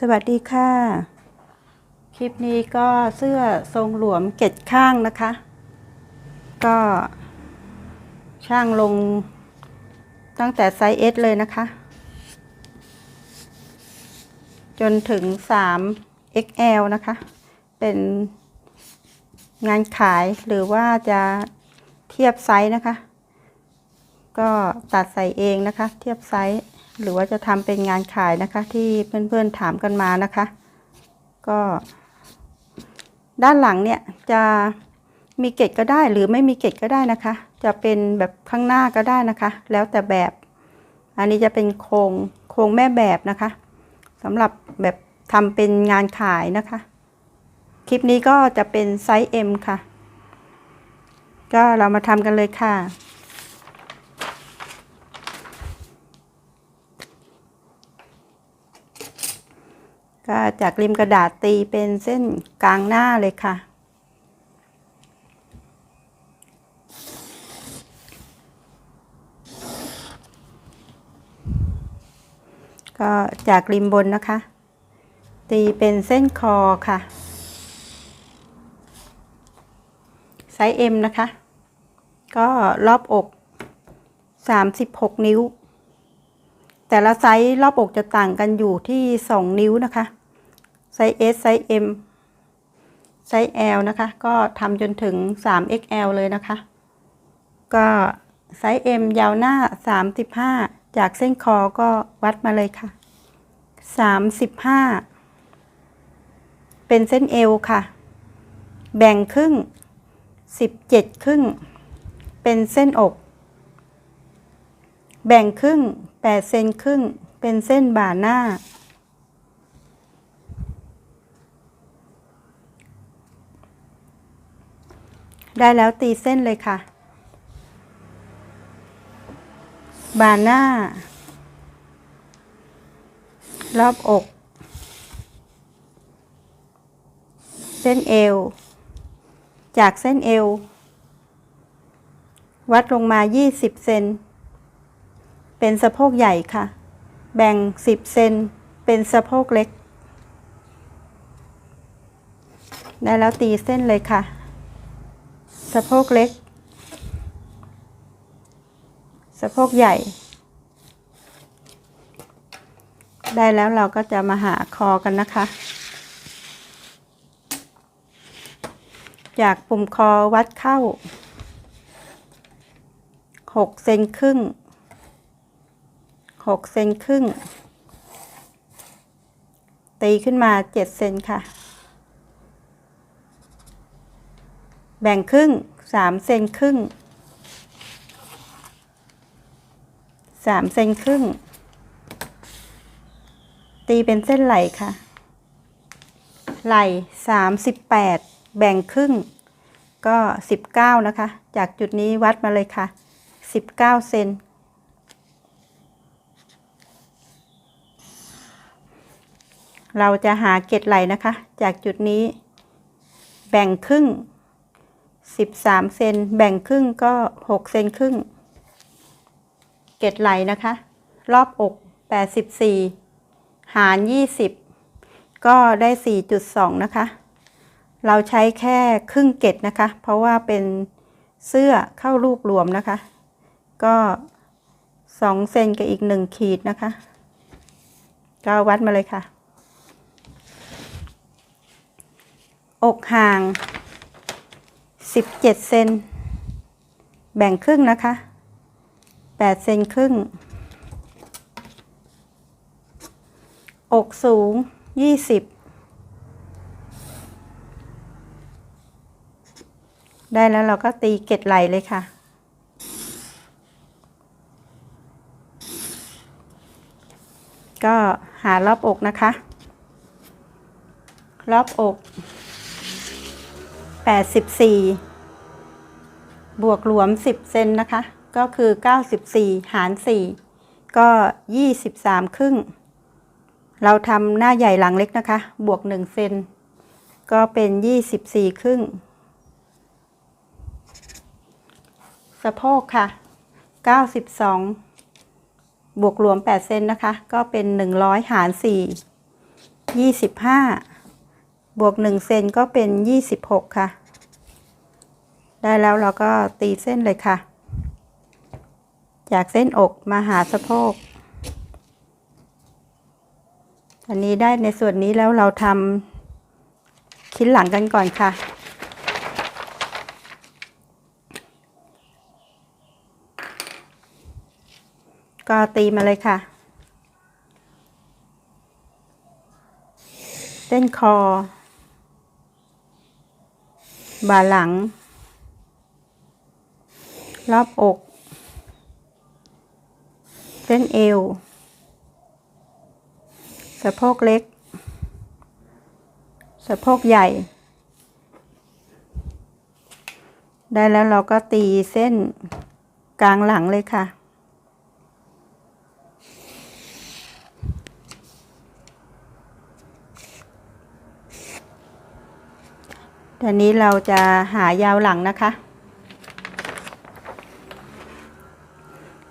สวัสดีค่ะ คลิปนี้ก็เสื้อทรงหลวมเกล็ดข้างนะคะ ก็ช่างลงตั้งแต่ไซส์ S เลยนะคะ จนถึง 3 XL นะคะ เป็นงานขายหรือว่าจะเทียบไซส์นะคะ ก็ตัดใส่เองนะคะ เทียบไซส์ หรือว่าจะทำเป็นงานขายนะคะ ที่เพื่อนๆถามกันมานะคะ ก็ ด้านหลังเนี่ยจะมีเกล็ดก็ได้หรือไม่มีเกล็ดก็ได้นะคะ จะเป็นแบบข้างหน้าก็ได้นะคะ แล้วแต่แบบ อันนี้จะเป็นโครงโครงแม่แบบนะคะสำหรับแบบทำเป็นงานขายนะคะ คลิปนี้ก็จะเป็นไซส์ M ค่ะ ก็เรามาทำกันเลยค่ะ ก็จากริมกระดาษตีเป็นเส้นกลางหน้าเลยค่ะ ก็จากริมบนนะคะ ตีเป็นเส้นคอค่ะ ไซส์ M นะคะ ก็รอบอก 36 นิ้ว แต่ละไซส์รอบอกจะต่างกันอยู่ที่ 2 นิ้วนะคะ ไซส์ S ไซส์ M ไซส์ L นะคะ ก็ทำจนถึง 3XL เลยนะคะ ก็ไซส์ M ยาวหน้า 35 จากเส้นคอก็วัดมาเลยค่ะ 35 เป็นเส้นเอวค่ะ แบ่งครึ่ง 17 ครึ่ง เป็นเส้นอก แบ่งครึ่ง 8 เซนครึ่ง เป็นเส้นบ่าหน้า ได้แล้วตีเส้นเลยค่ะบ่าหน้า รอบอก เส้นเอว จากเส้นเอว วัดลงมา 20 เซน เป็นสะโพกใหญ่ค่ะ แบ่ง 10 เซน เป็นสะโพกเล็ก ได้แล้วตีเส้นเลยค่ะ สะโพกเล็ก สะโพกใหญ่ ได้แล้วเราก็จะมาหาคอกันนะคะ จากปุ่มคอวัดเข้า6เซนครึ่ง6เซนครึ่ง ตีขึ้นมา7เซนค่ะ แบ่งครึ่ง3เซนครึ่ง3เซนครึ่ง ตีเป็นเส้นไหลค่ะ ไหล38แบ่งครึ่ง ก็19นะคะ จากจุดนี้วัดมาเลยค่ะ19เซนเราจะหาเกล็ดไหลนะคะ จากจุดนี้ แบ่งครึ่ง 13 เซนแบ่งครึ่งก็ 6 เซนครึ่ง เกล็ดไหลนะคะ รอบอก 84 หาร 20 ก็ได้ 4.2 นะคะ เราใช้แค่ครึ่งเกล็ดนะคะ เพราะว่าเป็นเสื้อเข้ารูปรวมนะคะ ก็ 2 เซนกับอีก 1 ขีดนะคะ ก็วัดมาเลยค่ะ อกห่าง 17 เซน แบ่งครึ่งนะคะ 8 เซนครึ่ง อกสูง 20 ได้แล้วเราก็ตีเกล็ดไหลเลยค่ะ ก็หารอบอกนะคะ รอบอก 84 บวกหลวม 10 เซนนะคะ ก็คือ 94 หาร 4 ก็ 23 ครึ่ง เราทำหน้าใหญ่หลังเล็กนะคะ บวก 1 เซน ก็เป็น 24 ครึ่ง สะโพกค่ะ 92 บวกรวม 8 เซนนะคะ ก็เป็น 100 หาร4ยี่สิ บวกหนึ่งเซนก็เป็นยี่สิบหกค่ะ ได้แล้วเราก็ตีเส้นเลยค่ะ จากเส้นอกมาหาสะโพก อันนี้ได้ในส่วนนี้แล้วเราทำชิ้นหลังกันก่อนค่ะก็ตีมาเลยค่ะ เส้นคอ บ่าหลัง รอบอก เส้นเอว สะโพกเล็ก สะโพกใหญ่ ได้แล้วเราก็ตีเส้นกลางหลังเลยค่ะ ตอนนี้เราจะหายาวหลังนะคะ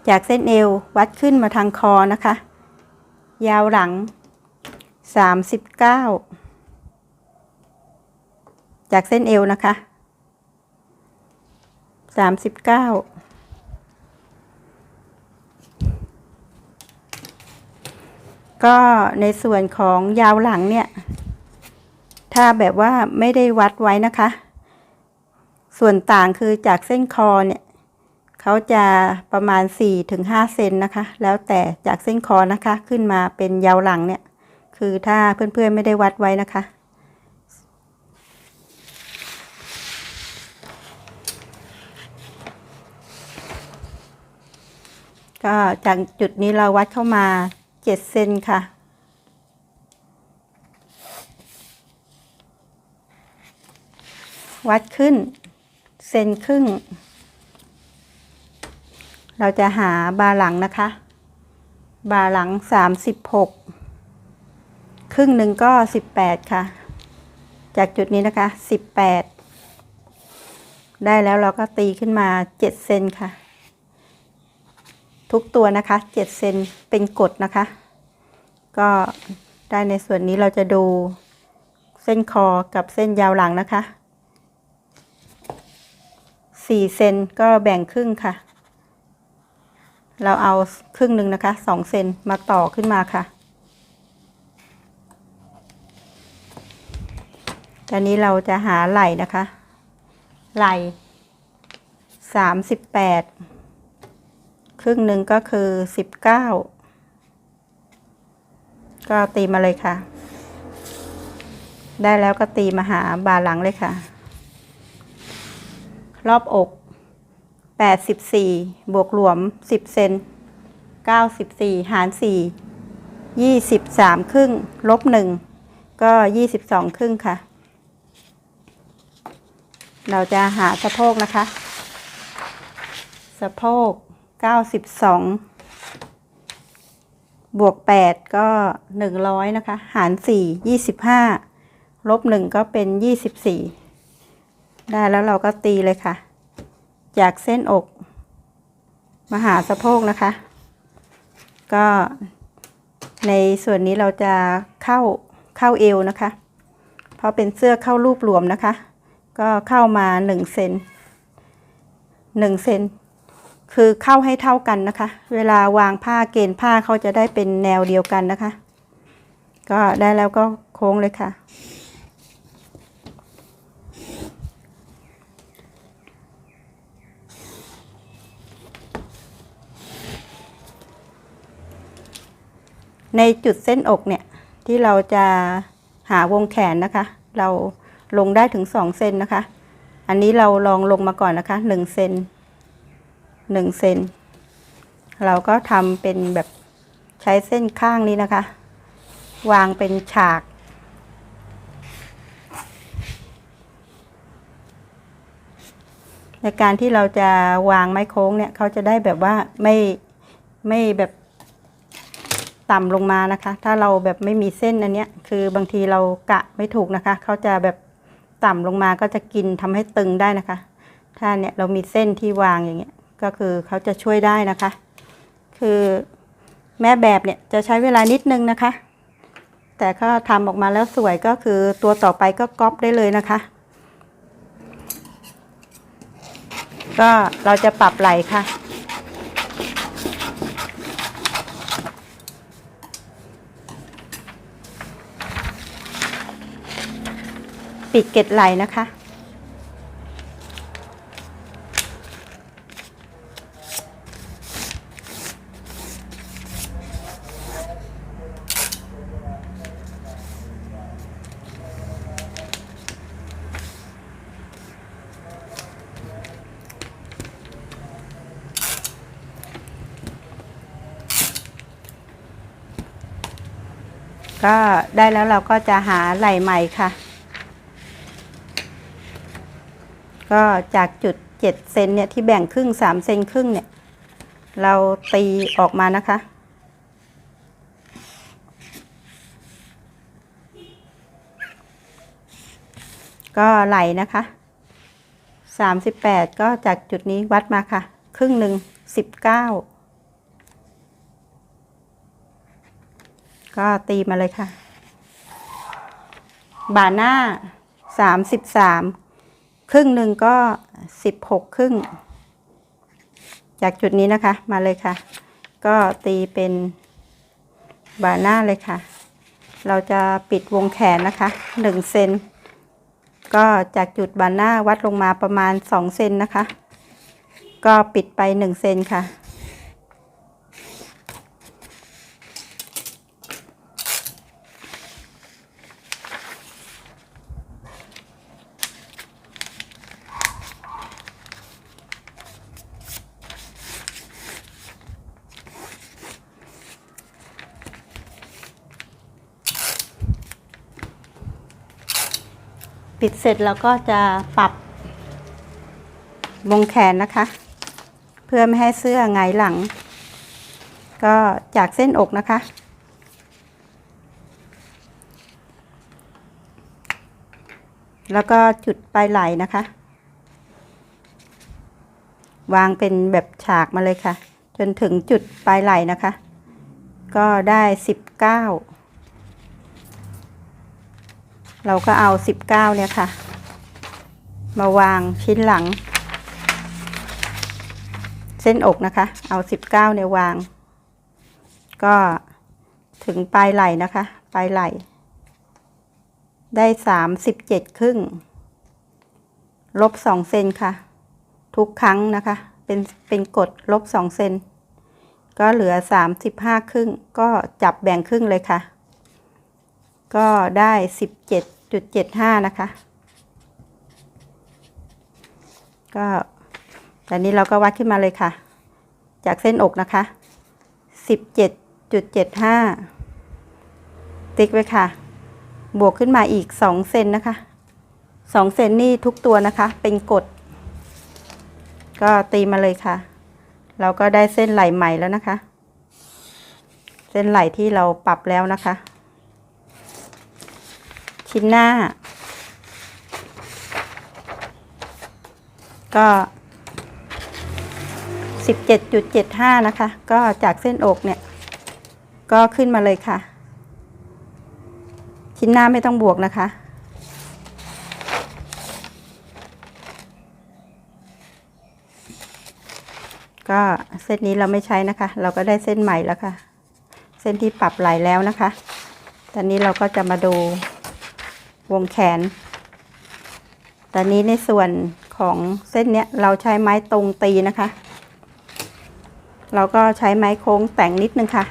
จากเส้นเอววัดขึ้นมาทางคอนะคะ ยาวหลัง 39 จากเส้นเอวนะคะ 39ก็ในส่วนของยาวหลังเนี่ย ถ้าแบบว่าไม่ได้วัดไว้นะคะ ส่วนต่างคือจากเส้นคอเนี่ยเขาจะประมาณ 4-5 เซนนะคะ แล้วแต่จากเส้นคอนะคะ ขึ้นมาเป็นยาวหลังเนี่ย คือถ้าเพื่อนๆไม่ได้วัดไว้นะคะก็จากจุดนี้เราวัดเข้ามา 7 เซนค่ะ วัดขึ้น เซนครึ่ง เราจะหาบาหลังนะคะ บาหลังสามสิบหกครึ่งหนึ่งก็สิบแปดค่ะ จากจุดนี้นะคะสิบแปดได้แล้วเราก็ตีขึ้นมาเจ็ดเซนค่ะ ทุกตัวนะคะเจ็ดเซนเป็นกฎนะคะ ก็ได้ในส่วนนี้เราจะดูเส้นคอกับเส้นยาวหลังนะคะ สี่เซนก็แบ่งครึ่งค่ะ เราเอาครึ่งหนึ่งนะคะสองเซนมาต่อขึ้นมาค่ะตอนนี้เราจะหาไหล่นะคะ ไหล่สามสิบแปดครึ่งหนึ่งก็คือสิบเก้าก็ตีมาเลยค่ะ ได้แล้วก็ตีมาหาบาหลังเลยค่ะ รอบอก 84 บวกหลวม 10 เซน 94 หาร 4 23 ครึ่ง ลบ 1 ก็ 22 ครึ่งค่ะ เราจะหาสะโพกนะคะ สะโพก 92บวก 8 ก็ 100 นะคะ หาร 4 25 ลบ 1 ก็เป็น 24 ได้แล้วเราก็ตีเลยค่ะ จากเส้นอก มาหาสะโพกนะคะ ก็ในส่วนนี้เราจะเข้าเข้าเอวนะคะ เพราะเป็นเสื้อเข้ารูปรวมนะคะ ก็เข้ามาหนึ่งเซนหนึ่งเซนคือเข้าให้เท่ากันนะคะ เวลาวางผ้าเกณฑ์ผ้าเขาจะได้เป็นแนวเดียวกันนะคะ ก็ได้แล้วก็โค้งเลยค่ะ ในจุดเส้นอกเนี่ยที่เราจะหาวงแขนนะคะ เราลงได้ถึงสองเซนนะคะ อันนี้เราลองลงมาก่อนนะคะหนึ่งเซนหนึ่งเซนเราก็ทำเป็นแบบใช้เส้นข้างนี้นะคะ วางเป็นฉาก ในการที่เราจะวางไม้โค้งเนี่ยเขาจะได้แบบว่าไม่ไม่แบบ ต่ำลงมานะคะ ถ้าเราแบบไม่มีเส้นอันเนี้ย คือบางทีเรากะไม่ถูกนะคะ เขาจะแบบต่ำลงมาก็จะกินทำให้ตึงได้นะคะ ถ้าเนี่ยเรามีเส้นที่วางอย่างเงี้ย ก็คือเขาจะช่วยได้นะคะ คือแม่แบบเนี่ยจะใช้เวลานิดนึงนะคะ แต่ก็ทำออกมาแล้วสวยก็คือตัวต่อไปก็ก๊อปได้เลยนะคะ ก็เราจะปรับไหลค่ะ ปิดเกล็ดไหลนะคะ ก็ได้แล้วเราก็จะหาไหล่ใหม่ค่ะ ก็จากจุดเจ็ดเซนเนี่ยที่แบ่งครึ่งสามเซนครึ่งเนี่ย เราตีออกมานะคะ ก็ไหลนะคะสามสิบแปดก็จากจุดนี้วัดมาค่ะ ครึ่งหนึ่งสิบเก้าก็ตีมาเลยค่ะ บ่าหน้าสามสิบสาม ครึ่งหนึ่งก็สิบหกครึ่ง จากจุดนี้นะคะมาเลยค่ะ ก็ตีเป็นบาหน้าเลยค่ะ เราจะปิดวงแขนนะคะหนึ่งเซนก็จากจุดบาหน้าวัดลงมาประมาณสองเซนนะคะ ก็ปิดไปหนึ่งเซนค่ะ ปิดเสร็จแล้วก็จะปรับวงแขนนะคะ เพื่อไม่ให้เสื้อหงหลัง ก็จากเส้นอกนะคะ แล้วก็จุดปลายไหล่นะคะ วางเป็นแบบฉากมาเลยค่ะ จนถึงจุดปลายไหล่นะคะ ก็ได้สิบเก้า เราก็เอา 19 เนี่ยค่ะ มาวางชิ้นหลัง เส้นอกนะคะ เอา 19 เนี่ยวาง ก็ถึงปลายไหล่นะคะ ปลายไหล่ ได้ 37 ครึ่ง ลบ 2 เซนค่ะ ทุกครั้งนะคะ เป็นเป็นกฎลบ 2 เซนก็เหลือ 35 ครึ่ง ก็จับแบ่งครึ่งเลยค่ะ ก็ได้ 17.75นะคะ ก็ตอนนี้เราก็วัดขึ้นมาเลยค่ะ จากเส้นอกนะคะ17.75ติ๊กไว้ค่ะ บวกขึ้นมาอีก2เซนนะคะ2เซนนี่ทุกตัวนะคะ เป็นกฎก็ตีมาเลยค่ะ เราก็ได้เส้นไหลใหม่แล้วนะคะ เส้นไหลที่เราปรับแล้วนะคะ ชิ้นหน้า ก็ 17.75 นะคะ ก็จากเส้นอกเนี่ย ก็ขึ้นมาเลยค่ะ ชิ้นหน้าไม่ต้องบวกนะคะก็เส้นนี้เราไม่ใช้นะคะ เราก็ได้เส้นใหม่แล้วค่ะ เส้นที่ปรับไหลแล้วนะคะ ตอนนี้เราก็จะมาดู วงแขน ตอนนี้ในส่วนของเส้นเนี้ยเราใช้ไม้ตรงตีนะคะ เราก็ใช้ไม้โค้งแต่งนิดนึงค่ะ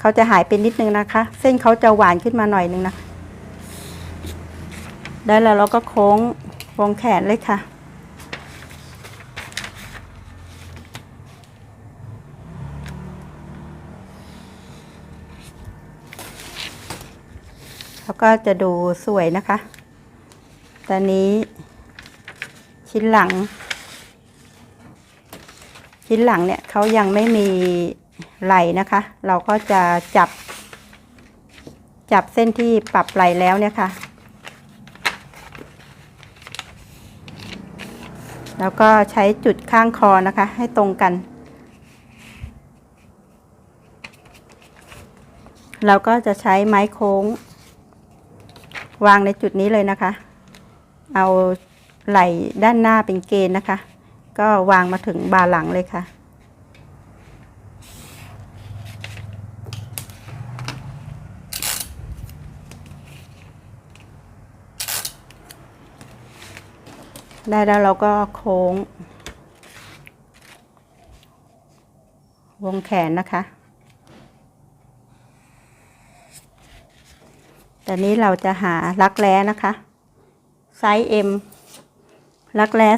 เขาจะหายไปนิดนึงนะคะ เส้นเขาจะหวานขึ้นมาหน่อยนึงนะ ได้แล้วเราก็โค้งวงแขนเลยค่ะ แล้วก็จะดูสวยนะคะ ตอนนี้ ชิ้นหลัง ชิ้นหลังเนี่ยเขายังไม่มีไหลนะคะ เราก็จะจับ จับเส้นที่ปรับไหลแล้วเนี่ยค่ะ แล้วก็ใช้จุดข้างคอนะคะ ให้ตรงกัน เราก็จะใช้ไม้โค้ง วางในจุดนี้เลยนะคะ เอาไหล่ด้านหน้าเป็นเกณฑ์นะคะ ก็วางมาถึงบ่าหลังเลยค่ะได้แล้วเราก็โค้ง วงแขนนะคะ แต่นี้เราจะหารักแร้นะคะ ไซส์ M รักแร้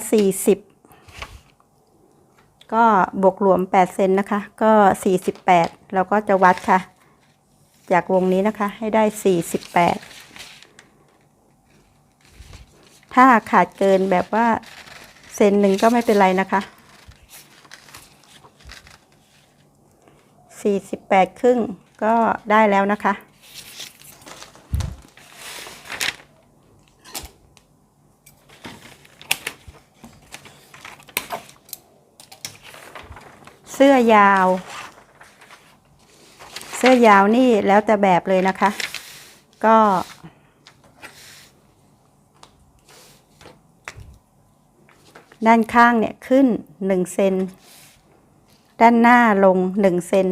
40 ก็บวกรวม8เซนนะคะ ก็ 48 เราก็จะวัดค่ะ จากวงนี้นะคะให้ได้ 48 ถ้าขาดเกินแบบว่าเซนหนึ่งก็ไม่เป็นไรนะคะ 48 ครึ่งก็ได้แล้วนะคะ สื้อยาว เสื้อยาวนี่แล้วแต่แบบเลยนะคะ ก็ ด้านข้างเนี่ยขึ้นหนึ่งเซนด้านหน้าลงหนึ่งเซน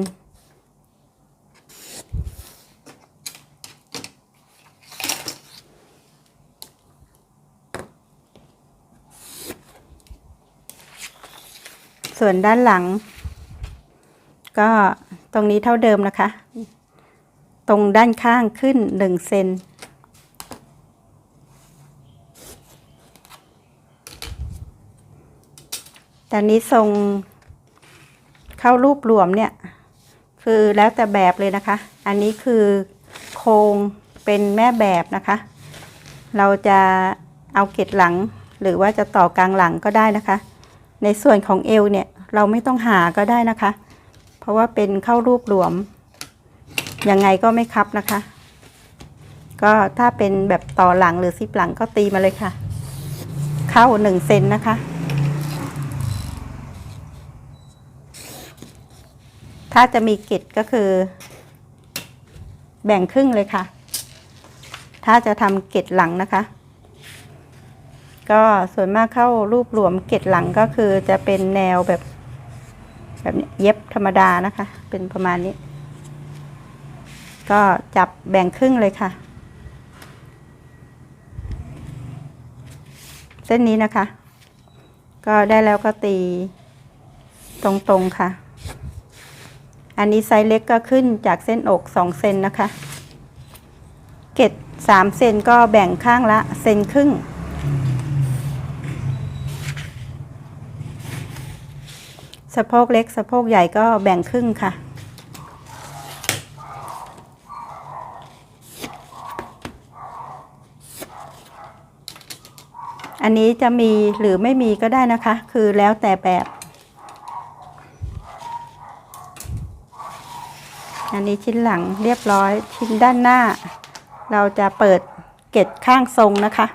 ส่วนด้านหลัง ก็ตรงนี้เท่าเดิมนะคะ ตรงด้านข้างขึ้นหนึ่งเซนแต่นี้ทรงเข้ารูปรวมเนี่ย คือแล้วแต่แบบเลยนะคะ อันนี้คือโครงเป็นแม่แบบนะคะ เราจะเอาเกล็ดหลังหรือว่าจะต่อกลางหลังก็ได้นะคะ ในส่วนของเอวเนี่ยเราไม่ต้องหาก็ได้นะคะ เพราะว่าเป็นเข้ารูปรวม ยังไงก็ไม่คับนะคะ ก็ถ้าเป็นแบบต่อหลังหรือซิปหลังก็ตีมาเลยค่ะ เข้าหนึ่งเซนนะคะถ้าจะมีเกตก็คือ แบ่งครึ่งเลยค่ะ ถ้าจะทำเกตหลังนะคะ ก็ส่วนมากเข้ารูปรวมเกตหลังก็คือจะเป็นแนวแบบ แบบนี้เย็บธรรมดานะคะ เป็นประมาณนี้ ก็จับแบ่งครึ่งเลยค่ะ เส้นนี้นะคะ ก็ได้แล้วก็ตีตรงๆค่ะ อันนี้ไซส์เล็กก็ขึ้นจากเส้นอกสองเซนนะคะ เกตสามเซนก็แบ่งข้างละเซนครึ่ง สะโพกเล็กสะโพกใหญ่ก็แบ่งครึ่งค่ะ อันนี้จะมีหรือไม่มีก็ได้นะคะ คือแล้วแต่แบบ อันนี้ชิ้นหลังเรียบร้อยชิ้นด้านหน้า เราจะเปิดเกล็ดข้างทรงนะคะ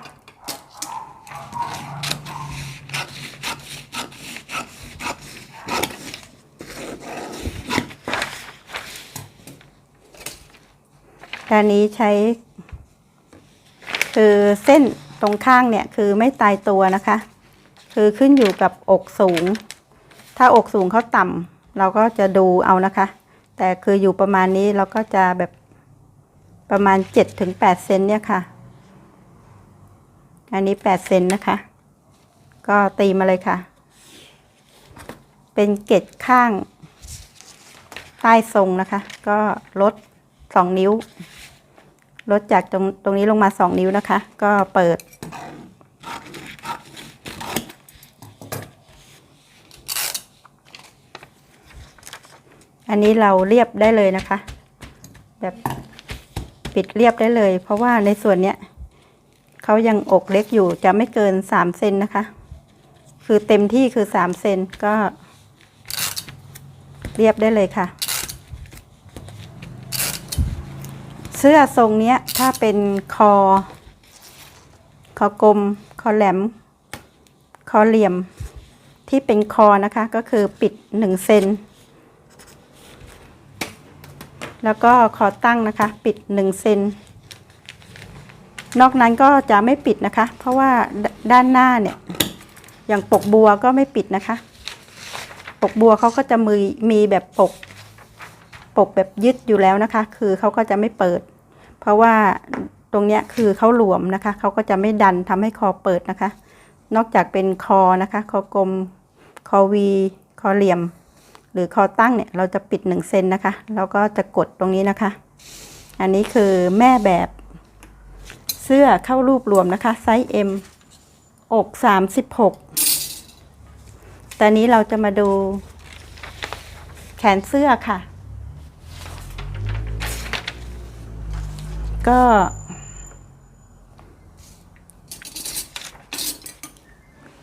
ด้านนี้ใช้ คือเส้นตรงข้างเนี่ยคือไม่ตายตัวนะคะ คือขึ้นอยู่กับอกสูง ถ้าอกสูงเขาต่ำเราก็จะดูเอานะคะ แต่คืออยู่ประมาณนี้เราก็จะแบบประมาณ7ถึง8เซนเนี่ยค่ะ อันนี้ 8 เซนนะคะ ก็ตีมาเลยค่ะ เป็นเกล็ดข้างใต้ทรงนะคะ ก็ลด 2 นิ้ว ลดจากตรงตรงนี้ลงมา 2 นิ้วนะคะ ก็เปิด อันนี้เราเรียบได้เลยนะคะ แบบปิดเรียบได้เลย เพราะว่าในส่วนเนี้ยเขายังอกเล็กอยู่จะไม่เกิน 3 เซนนะคะ คือเต็มที่คือ 3 เซนก็เรียบได้เลยค่ะ เสื้อทรงเนี้ย ถ้าเป็นคอ คอกลม คอแหลม คอเหลี่ยม ที่เป็นคอนะคะ ก็คือปิด1เซนแล้วก็คอตั้งนะคะ ปิด1เซนนอกนั้นก็จะไม่ปิดนะคะ เพราะว่าด้านหน้าเนี่ย อย่างปกบัวก็ไม่ปิดนะคะ ปกบัวเขาก็จะมีมีแบบปก ปกแบบยึดอยู่แล้วนะคะ คือเขาก็จะไม่เปิด เพราะว่าตรงเนี้ยคือเขาหลวมนะคะ เขาก็จะไม่ดันทำให้คอเปิดนะคะ นอกจากเป็นคอนะคะ คอกลม คอวี คอเหลี่ยม หรือคอตั้งเนี่ย เราจะปิด1เซนนะคะ แล้วก็จะกดตรงนี้นะคะ อันนี้คือแม่แบบเสื้อเข้ารูปรวมนะคะ ไซส์ M อก36แต่นี้เราจะมาดูแขนเสื้อค่ะ ก็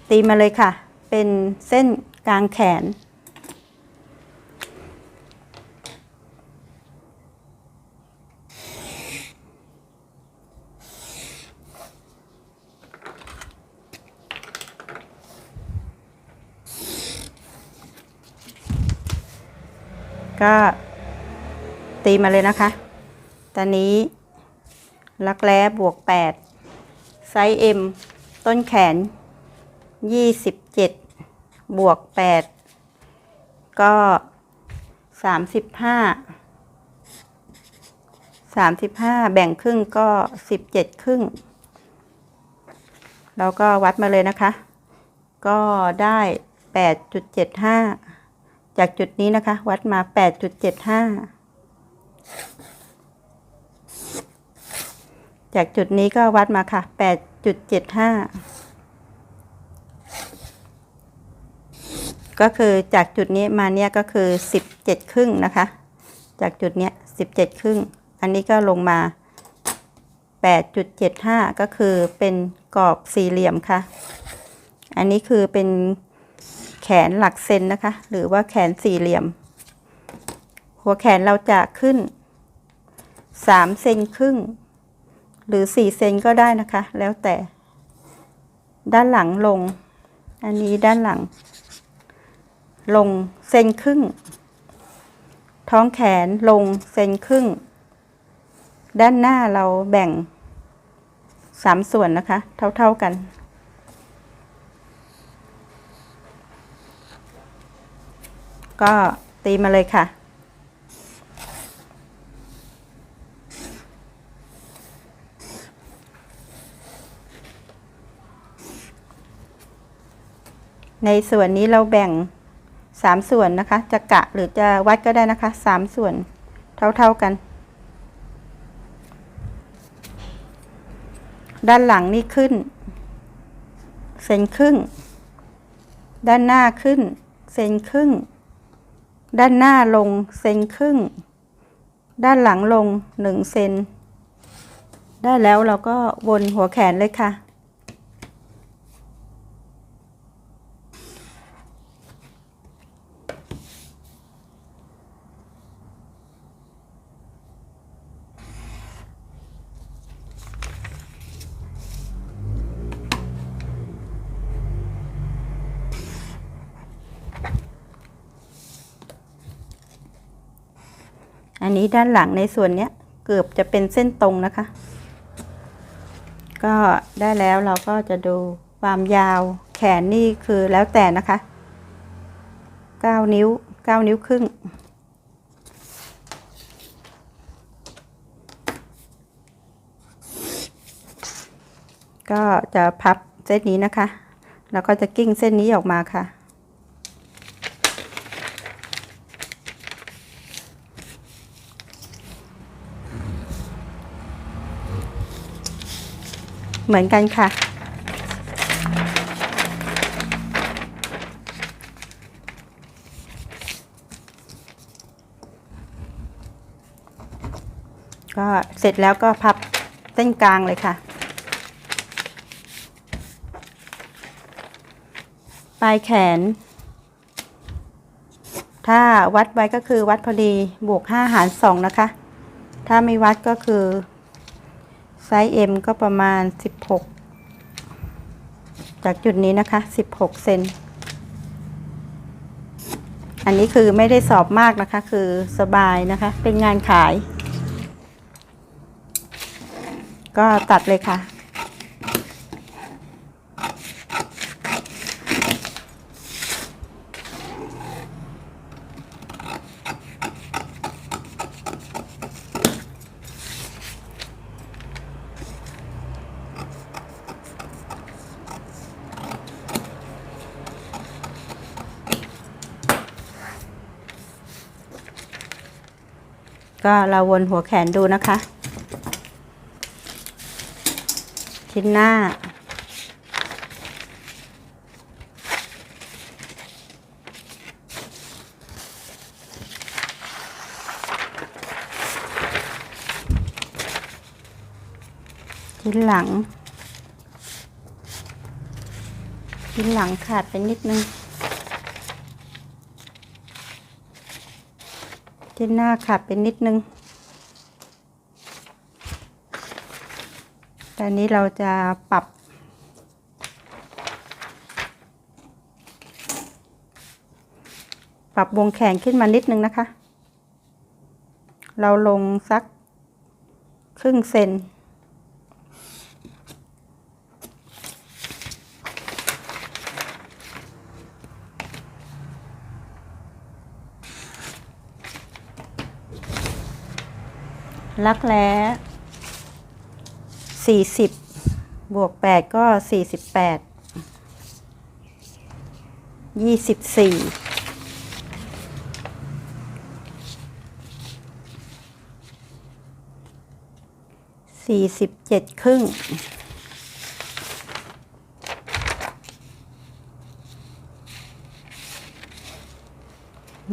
ตีมาเลยค่ะ เป็นเส้นกลางแขน ก็ตีมาเลยนะคะ ตอนนี้ ลักแร้บวก 8 ไซส์ M ต้นแขน 27 บวก 8 ก็ 35 35 แบ่งครึ่งก็ 17 ครึ่ง แล้วก็วัดมาเลยนะคะ ก็ได้ 8.75 จากจุดนี้นะคะ วัดมา 8.75 จากจุดนี้ก็วัดมาค่ะ 8.75 ก็คือจากจุดนี้มาเนี่ยก็คือ 17 ครึ่งนะคะ จากจุดเนี้ย 17 ครึ่ง อันนี้ก็ลงมา 8.75 ก็คือเป็นกรอบสี่เหลี่ยมค่ะ อันนี้คือเป็นแขนหลักเซนนะคะ หรือว่าแขนสี่เหลี่ยม หัวแขนเราจะขึ้น3เซนครึ่ง หรือ4เซนก็ได้นะคะ แล้วแต่ด้านหลังลง อันนี้ด้านหลัง ลงเซนครึ่ง ท้องแขนลงเซนครึ่ง ด้านหน้าเราแบ่งสามส่วนนะคะ เท่า ๆกัน ก็ตีมาเลยค่ะ ในส่วนนี้เราแบ่งสามส่วนนะคะ จะกะหรือจะวัดก็ได้นะคะสามส่วนเท่าๆกัน ด้านหลังนี่ขึ้น เซนครึ่ง ด้านหน้าขึ้น เซนครึ่ง ด้านหน้าลง เซนครึ่ง ด้านหลังลงหนึ่งเซน ได้แล้วเราก็วนหัวแขนเลยค่ะ นี้ด้านหลังในส่วนเนี้ยเกือบจะเป็นเส้นตรงนะคะ ก็ได้แล้วเราก็จะดูความยาวแขนนี่คือแล้วแต่นะคะ 9 นิ้ว 9 นิ้วครึ่ง ก็จะพับเส้นนี้นะคะ แล้วก็จะกิ้งเส้นนี้ออกมาค่ะ เหมือนกันค่ะ ก็เสร็จแล้วก็พับเส้นกลางเลยค่ะ ปลายแขน ถ้าวัดไว้ก็คือวัดพอดีบวก 5 หาร 2 นะคะ ถ้าไม่วัดก็คือ ไซส์ M ก็ประมาณ 16 จากจุดนี้นะคะ 16 เซนอันนี้คือไม่ได้สอบมากนะคะ คือสบายนะคะ เป็นงานขาย ก็ตัดเลยค่ะ ก็เราวนหัวแขนดูนะคะ ชิ้นหน้า ชิ้นหลัง ชิ้นหลังขาดไปนิดนึง ชิ้นหน้าขาดไปนิดนึง ตอนนี้เราจะปรับ ปรับวงแขนขึ้นมานิดนึงนะคะ เราลงสักครึ่งเซน ลักแร้สี่สิบบวกแปดก็สี่สิบแปดยี่สิบสี่สี่สิบเจ็ดครึ่ง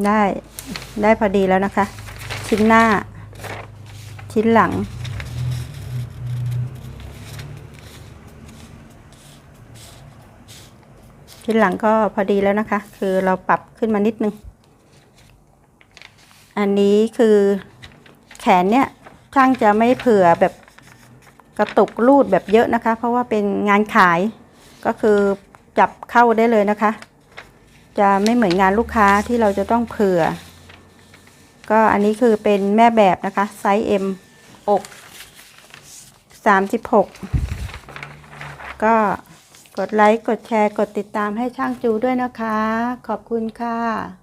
ได้ ได้พอดีแล้วนะคะ ชิ้นหน้า ชิ้นหลัง ชิ้นหลังก็พอดีแล้วนะคะ คือเราปรับขึ้นมานิดนึง อันนี้คือแขนเนี่ยช่างจะไม่เผื่อแบบกระตุกรูดแบบเยอะนะคะ เพราะว่าเป็นงานขายก็คือจับเข้าได้เลยนะคะ จะไม่เหมือนงานลูกค้าที่เราจะต้องเผื่อ ก็อันนี้คือเป็นแม่แบบนะคะ ไซส์ M อก36 ก็กดไลค์ กดแชร์ กดติดตามให้ช่างจูด้วยนะคะ ขอบคุณค่ะ